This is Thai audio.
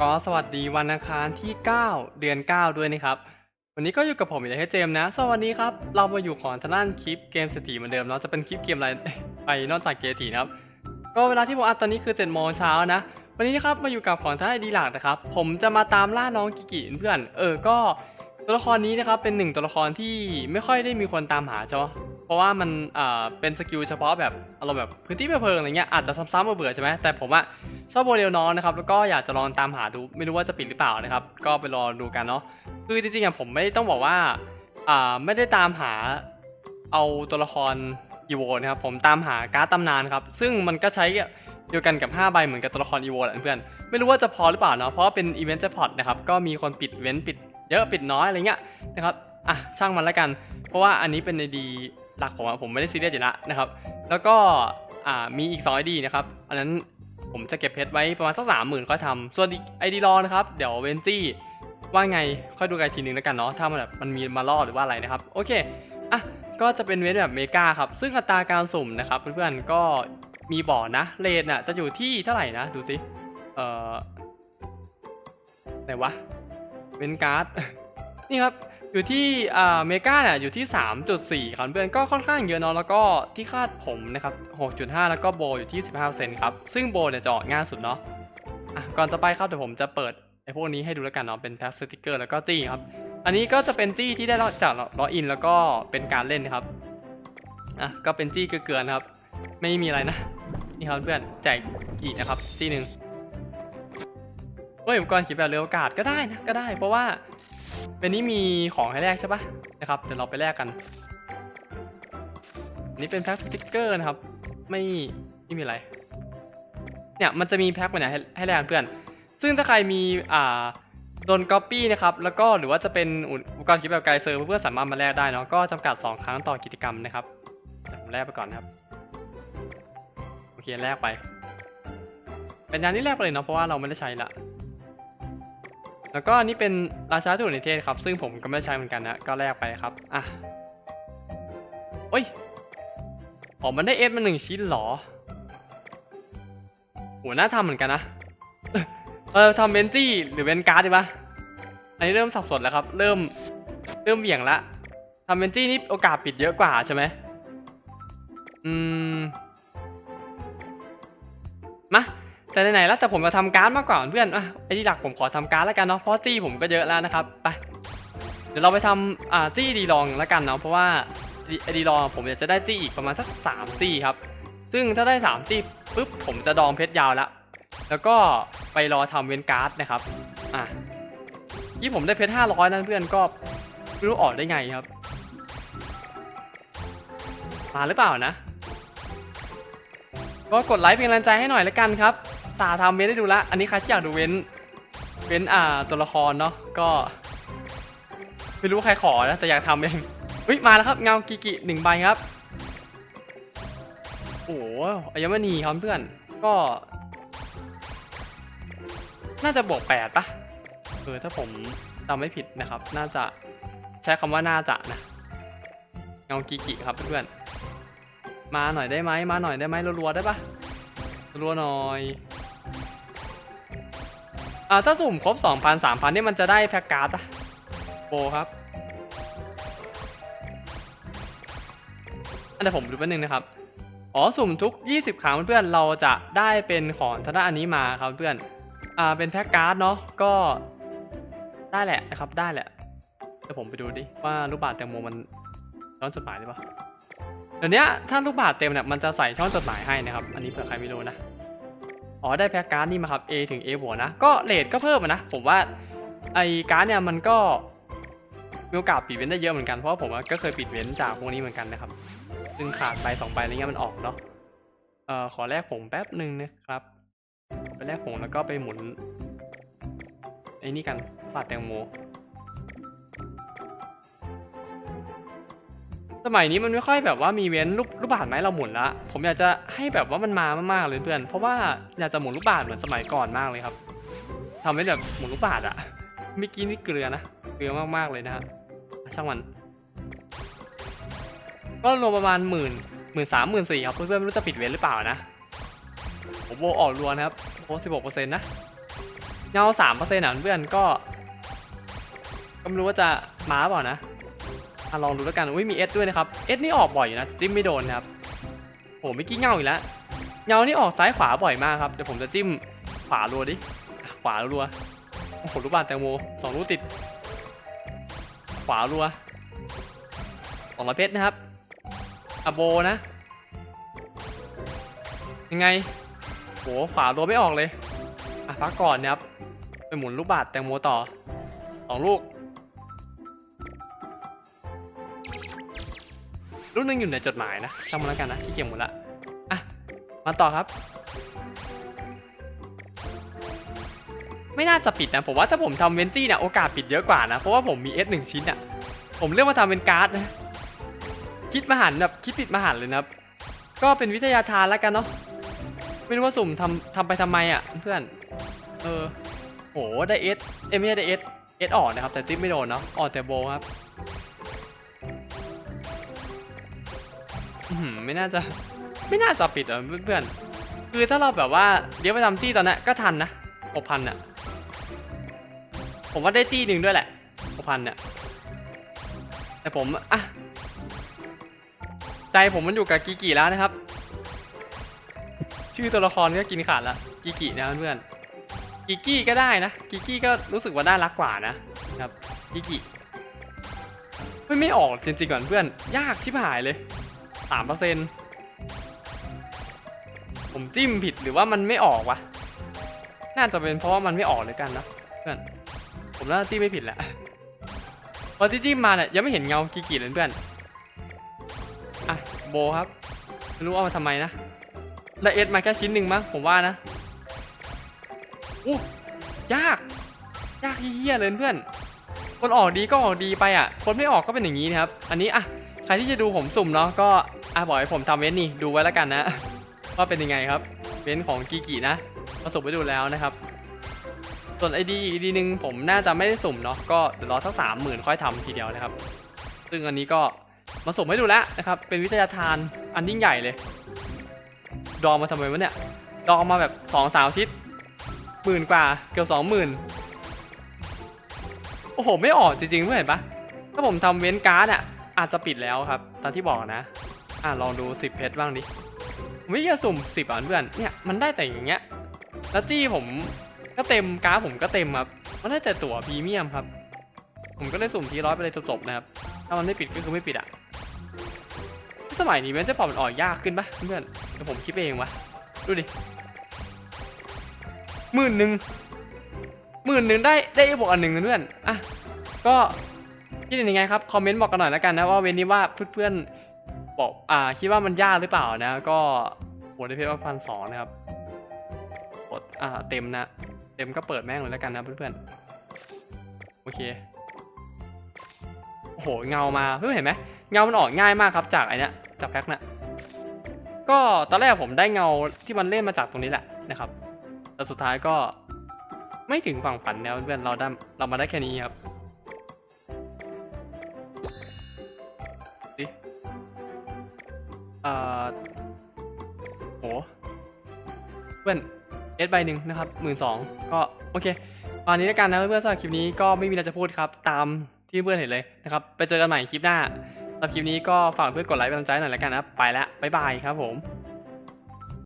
ก็สวัสดีวันอังคารที่ 9 เดือน 9 ด้วยนะครับ วันนี้ก็อยู่กับผมอีกแล้วเจมนะ สวัสดีครับ เรามาอยู่ของทางด้านคลิปเกมสตีเหมือนเดิมเนาะจะเป็นคลิปเกมอะไรไปนอกจากเกมสตรีนะครับ ก็เวลาที่ผมอัดตอนนี้คือ7โมงเช้านะ วันนี้นะครับมาอยู่กับของทางด้านดีหลักนะครับ ผมจะมาตามล่าน้องกิกิเพื่อน เออ ก็ตัวละครนี้นะครับเป็นหนึ่งตัวละครที่ไม่ค่อยได้มีคนตามหาใช่ปะเพราะว่ามันอ่าเป็นสกิลเฉพาะแบบอารมณ์แบบพื้นที่เพลิงอะไรเงี้ยอาจจะซ้ำๆเบื่อใช่ไหมแต่ผมอะ ชอบโมเดลน้องนะครับแล้วก็อยากจะลองตามหาดูไม่รู้ว่าจะปิดหรือเปล่านะครับ ก็ไปรอดูกันเนาะคือจริงๆอะผมไม่ต้องบอกว่าอ่าไม่ได้ตามหาเอาตัวละครอีโวนะครับผมตามหาการ์ดตำนานครับซึ่งมันก็ใช้เดียวกันกับ 5 ใบเหมือนกับตัวละครอีโวแหละเพื่อนไม่รู้ว่าจะพอหรือเปล่าเนาะเพราะเป็นอีเวนต์แจ็คพอตนะครับก็มีคนปิดเว้นปิดเยอะปิดน้อยอะไรเงี้ยนะครับอะช่างมันแล้วกัน เพราะว่าอันนี้เป็นในดีหลักผมอะผมไม่ได้ซีเรียสอยู่แล้วนะครับ แล้วก็อ่ามีอีก2 ID นะครับอันนั้น ผมจะเก็บเพชรไว้ประมาณสักสามหมื่นค่อยทำส่วนไอีรอนะครับ เดี๋ยวเวนจี้ว่าไงค่อยดูกันอีกทีนึงแล้วกันเนาะถ้ามันแบบมันมีมาล่อหรือว่าอะไรนะครับ โอเคอะก็จะเป็นเวนแบบเมกาครับ ซึ่งอัตราการสุ่มนะครับเพื่อนๆก็มีบ่อนะเรทน่ะจะอยู่ที่เท่าไหร่นะดูสิเอ่อไหนวะเวนการ์ดนี่ครับ อยู่ที่อ่าเมกาเนี่ยอยู่ที่ 3.4 ครับเพื่อนก็ค่อนข้างเยอะเนาะแล้วก็ที่คาดผมนะครับ 6.5 แล้วก็โบอยู่ที่ 15%ครับ ซึ่งโบเนี่ยจะออกง่ายสุดเนาะอะก่อนจะไปครับเดี๋ยวผมจะเปิดไอ้พวกนี้ให้ดูแล้วกันเนาะเป็นแพ็กสติกเกอร์แล้วก็จี้ครับ อันนี้ก็จะเป็นจี้ที่ได้จากล็อกอินแล้วก็เป็นการเล่นนะครับอะก็เป็นจี้เกลือนครับ ไม่มีอะไรนะนี่ครับเพื่อนแจกอีกนะครับจี้หนึ่งเฮ้ยอุปกรณ์ขีดแบบเรือโอกาสก็ได้นะก็ได้ เพราะว่า เป็นนี้มีของให้แลกใช่ปะนะครับ เดี๋ยวเราไปแลกกัน นี่เป็นแพ็คสติกเกอร์นะครับ ไม่ไม่มีอะไร เนี่ยมันจะมีแพ็คไปไหนให้ให้แลกเพื่อน ซึ่งถ้าใครมีอ่าโดนก๊อปปี้นะครับแล้วก็หรือว่าจะเป็นอุปกรณ์คิดแบบไกลเซอร์เพื่อนสามารถมาแลกได้เนาะก็จำกัด 2 ครั้งต่อกิจกรรมนะครับเดี๋ยวผมแลกไปก่อนนะครับโอเคแลกไปเป็นยานที่แลกไปเลยเนาะเพราะว่าเราไม่ได้ใช้ละ แล้วก็อันนี่เป็นราชาถูกในเทศครับ ซึ่งผมก็ไม่ได้ใช้เหมือนกันนะ ก็แลกไปครับ อะ โอ้ย อ๋อ มันได้เอสมาหนึ่งชิ้นหรอโหน่าทำเหมือนกันนะ เออทำเบนจี้หรือเบนการ์ดดีปะอันนี้เริ่มสับสนแล้วครับ เริ่ม เริ่มเบี่ยงละทำเบนจี้นี่โอกาสปิดเยอะกว่าใช่ไหมอืม มา แต่ไหนๆแล้วแต่ผมจะทำการ์ดมากกว่าเพื่อนอะไอ้ที่หลักผมขอทำการ์ดแล้วกันเนาะเพราะจี้ผมก็เยอะแล้วนะครับไปเดี๋ยวเราไปทำอ่าจี้ดีลองแล้วกันเนาะเพราะว่าไอ้ดีลองผมอยากจะได้จี้อีกประมาณสัก3จี้ครับซึ่งถ้าได้3จี้ปุ๊บผมจะดองเพชรยาวล้วแล้วก็ไปรอทำเวนการ์ดนะครับอะที่ผมได้เพชร500นั่นเพื่อนก็ไม่รู้ออกได้ไงครับมาหรือเปล่านะ ก็กดไลค์เป็นกำลังใจให้หน่อยแล้วกันครับ สาทำเว้นได้ดูละ อันนี้ใครที่อยากดูเว้น เว้นอ่าตัวละครเนาะ ก็ ไม่รู้ใครขอนะแต่อยากทำเองเฮ้ยมาแล้วครับเงากิกิหนึ่งใบครับ โอ้โหอายมณีครับเพื่อน ก็ น่าจะบวกแปดปะเออถ้าผมจำไม่ผิดนะครับ น่าจะใช้คำว่าน่าจะนะเงากิกิครับเพื่อนมาหน่อยได้ไหมมาหน่อยได้ไหมรัวๆได้ปะรัวหน่อย อ่าถ้าสุ่มครบ 2,000 3,000นี่มันจะได้แพ็กการ์ดปะโปรครับอันเดี๋ยวผมดูแป๊บนึงนะครับอ๋อสุ่มทุก 20 ครั้งเพื่อนเราจะได้เป็นของทางด้านอันนี้มาครับเพื่อนอ่าเป็นแพ็กการ์ดเนาะก็ได้แหละนะครับได้แหละเดี๋ยวผมไปดูดิว่าลูกบาศก์แตงโมมันย้อนจดหมายหรือเปล่าเดี๋ยวนี้ถ้าลูกบาศก์เต็มเนี่ยมันจะใส่ช่องจดหมายให้นะครับ อันนี้เผื่อใครไม่รู้นะ อ๋อได้แพ็กการ์ดนี่มาครับ A ถึง A บวกนะ ก็เลทก็เพิ่มอะนะ ผมว่าไอการ์ดเนี่ยมันก็มีโอกาสปิดเว้นได้เยอะเหมือนกัน เพราะว่าผมก็เคยปิดเว้นจากพวกนี้เหมือนกันนะครับ ซึ่งขาดไปสองใบอะไรเงี้ยมันออกเนาะ เอ่อขอแลกผงแป๊บหนึ่งนะครับ ไปแลกผงแล้วก็ไปหมุนไอ้นี่กันปาดแตงโม สมัยนี้มันไม่ค่อยแบบว่ามีเว้นลูกลูกบาศก์ไหมเราหมุนละ ผมอยากจะให้แบบว่ามันมามากๆเลยเพื่อน เพราะว่าอยากจะหมุนลูกบาศก์เหมือนสมัยก่อนมากเลยครับทำให้แบบหมุนลูกบาศก์อะเมื่อกี้นี่เกลือนะ เกลือมากๆเลยนะฮะช่างมัน ก็รวมประมาณหมื่นหมื่นสามหมื่นสี่ครับเพื่อนๆไม่รู้จะปิดเว้นหรือเปล่านะผมโบออกรัวนะครับโบสิบหกเปอร์เซ็นต์นะเงาสามเปอร์เซ็นต์อะเพื่อนก็ก็ไม่รู้ว่าจะมาเปล่านะะลองดูแล้วกันอุ้ยมีเอสด้วยนะครับเอสนี่ออกบ่อยอยู่นะจิ้มไม่โดนนะครับโหไม่อกี้เงาอีกแล้วเงานี่ออกซ้ายขวาบ่อยมากครับเดี๋ยวผมจะจิ้มขวารัวดิขวารัวโอ้โหลูกบาศก์แตงโมสองลูกติด ขวารัวสองร้อยเพชรนะครับอโบนะ ยังไงโหขวารัวไม่ออกเลยอะพักก่อนนะครับไปหมุนลูกบาศก์แตงโมต่อสองลูก ลูกหนึงอยู่ในจดหมายนะจำมาแล้วกันนะขี้เกียจหมดละอะมาต่อครับ ไม่น่าจะปิดนะ ผมว่าถ้าผมทำเวนจี้เนี่ยโอกาสปิดเยอะกว่านะ เพราะว่าผมมี S 1 ชิ้นอะผมเลือกมาทำเป็นการ์ดนะ คิดมาหันแบบคิดผิดมาหันเลยนะครับ ก็เป็นวิทยาทานแล้วกันเนาะไม่รู้ว่าสุ่มทำทำไปทำไมอะเพื่อน เออโหได้เอสเอ้ยไม่ได้เอสเอสออกนะครับ แต่จิ้มไม่โดนเนาะออกแต่โบครับ ไม่น่าจะไม่น่าจะปิดอะเพื่อนๆคือถ้าเราแบบว่าเดี๋ยวไปทำจี้ตอนนั้นก็ทันนะหกพันอะผมว่าได้จี้หนึ่งด้วยแหละหกพันเนี่ยแต่ผมอะใจผมมันอยู่กับกีกีแล้วนะครับ ชื่อตัวละครก็กินขาดละกีกินะเพื่อนกีกี้ก็ได้นะกีกี้ก็รู้สึกว่าน่ารักกว่านะนะครับกีกิไม่ไม่ออกจริงๆก่อนเพื่อน ยากชิบหายเลย สามเปอร์เซ็นผมจิ้มผิดหรือว่ามันไม่ออกวะ น่าจะเป็นเพราะว่ามันไม่ออกเลยกันนะเพื่อน ผมน่าจะจิ้มไม่ผิดแหละพอที่จิ้มมาเนี่ยยังไม่เห็นเงากีกิเลยเพื่อน อะโบครับไม่รู้เอามาทำไมนะไดเอสมาแค่ชิ้นหนึ่งมั้งผมว่านะอู้ยาก ยากเฮี้ยเลยเพื่อน คนออกดีก็ออกดีไปอะ คนไม่ออกก็เป็นอย่างนี้นะครับ อันนี้อะ ใครที่จะดูผมสุ่มเนาะก็อะบอกให้ผมทำเว้นนี่ดูไว้แล้วกันนะ ว่าเป็นยังไงครับ เว้นของกีกินะมาสุมไปดูแล้วนะครับ ส่วนไอดีอีกดีหนึ่งผมน่าจะไม่ได้สุ่มเนาะก็เดี๋ยวรอสักสามหมื่นค่อยทำทีเดียวนะครับ ซึ่งอันนี้ก็มาสุ่มให้ดูแล้วนะครับ เป็นวิทยาทานอันยิ่งใหญ่เลย ดองมาทำไมวะเนี่ยดองมาแบบสองสามอาทิตย์หมื่นกว่าเกือบสองหมื่นโอ้โห ไม่ออกจริงๆเพื่อนเห็นปะถ้าผมทำเว้นการ์ดอะ อาจจะปิดแล้วครับ ตามที่บอกนะ อะลองดู 10 เพชรบ้างดิผมไม่จะสุ่ม 10อะเพื่อนเนี่ยมันได้แต่อย่างเงี้ยแล้วจี้ผมก็เต็มการ์ดผมก็เต็มครับมันได้แต่ตั๋วพรีเมียมครับ ผมก็เลยสุ่มทีร้อยไปเลยจบๆนะครับ ถ้ามันไม่ปิดก็คือไม่ปิดอะสมัยนี้แมนจะพอมันออกยากขึ้นปะเพื่อนเดี๋ยวผมคิดเองวะดูดิหมื่นหนึ่งหมื่นหนึ่งได้ได้บวกอันหนึ่งเพื่อนอะก็ คิดเห็นยังไงครับ คอมเมนต์บอกกันหน่อยแล้วกันนะว่าเวนนี้ว่าเพื่อนๆบอกอ่าคิดว่ามันยากหรือเปล่านะ ก็หัวได้เพชรพันสองนะครับกดอ่าเต็มนะ เต็มก็เปิดแม่งเลยแล้วกันนะเพื่อนๆโอเคโอ้โหเงามาเพื่อนเห็นไหมเงามันออกง่ายมากครับจากไอเนี้ยจากแพ็คน่ะก็ตอนแรกผมได้เงาที่มันเล่นมาจากตรงนี้แหละนะครับแต่สุดท้ายก็ไม่ถึงฝั่งฝันแล้วเพื่อนเราได้เรามาได้แค่นี้ครับ เอ่อโหเพื่อนเอสใบหนึ่งนะครับหมื่นสองก็โอเคตอนนี้แล้วกันนะเพื่อนๆสำหรับคลิปนี้ก็ไม่มีอะไรจะพูดครับ ตามที่เพื่อนเห็นเลยนะครับ ไปเจอกันใหม่คลิปหน้าสำหรับคลิปนี้ก็ฝากเพื่อนกดไลค์เป็นกำลังใจหน่อยแล้วกันนะครับไปแล้วบ๊ายบายครับผม